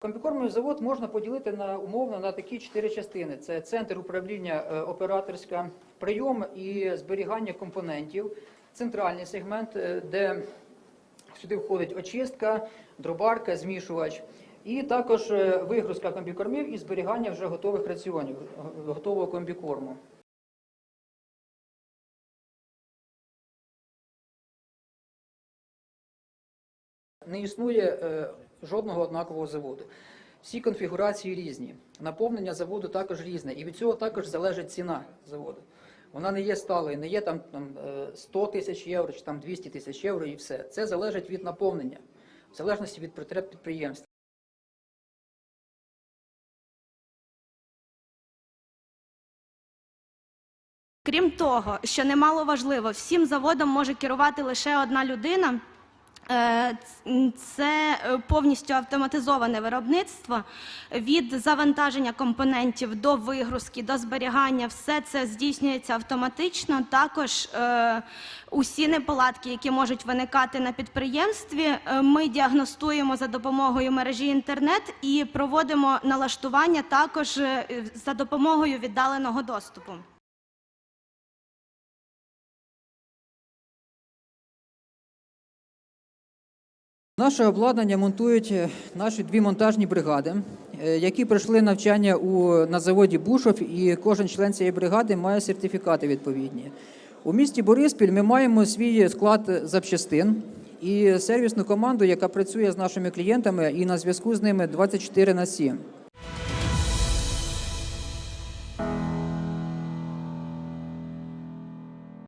Комбікормовий завод можна поділити на умовно на такі чотири частини: це центр управління е, операторська, прийом і зберігання компонентів, центральний сегмент, е, де сюди входить очистка, дробарка, змішувач, і також е, вигрузка комбікормів і зберігання вже готових раціонів, готового комбікорму. Не існує жодного однакового заводу. Всі конфігурації різні. Наповнення заводу також різне, і від цього також залежить ціна заводу. Вона не є сталою, не є там, там е, 100 тисяч євро чи там 200 тисяч євро і все. Це залежить від наповнення, в залежності від потреб підприємства. Крім того, що немало важливо, всім заводом може керувати лише одна людина. Е, Це е, повністю автоматизоване виробництво від завантаження компонентів до вигрузки, до зберігання. Все це здійснюється автоматично. Також е, усі неполадки, які можуть виникати на підприємстві, ми діагностуємо за допомогою мережі інтернет і проводимо налаштування також за допомогою віддаленого доступу. Наше обладнання монтують е, наші дві монтажні бригади, е, які пройшли навчання у, на заводі Бушов, і кожен член цієї бригади має сертифікати відповідні. У місті Бориспіль ми маємо свій склад запчастин і сервісну команду, яка працює з нашими клієнтами і на зв'язку з ними 24 на 7.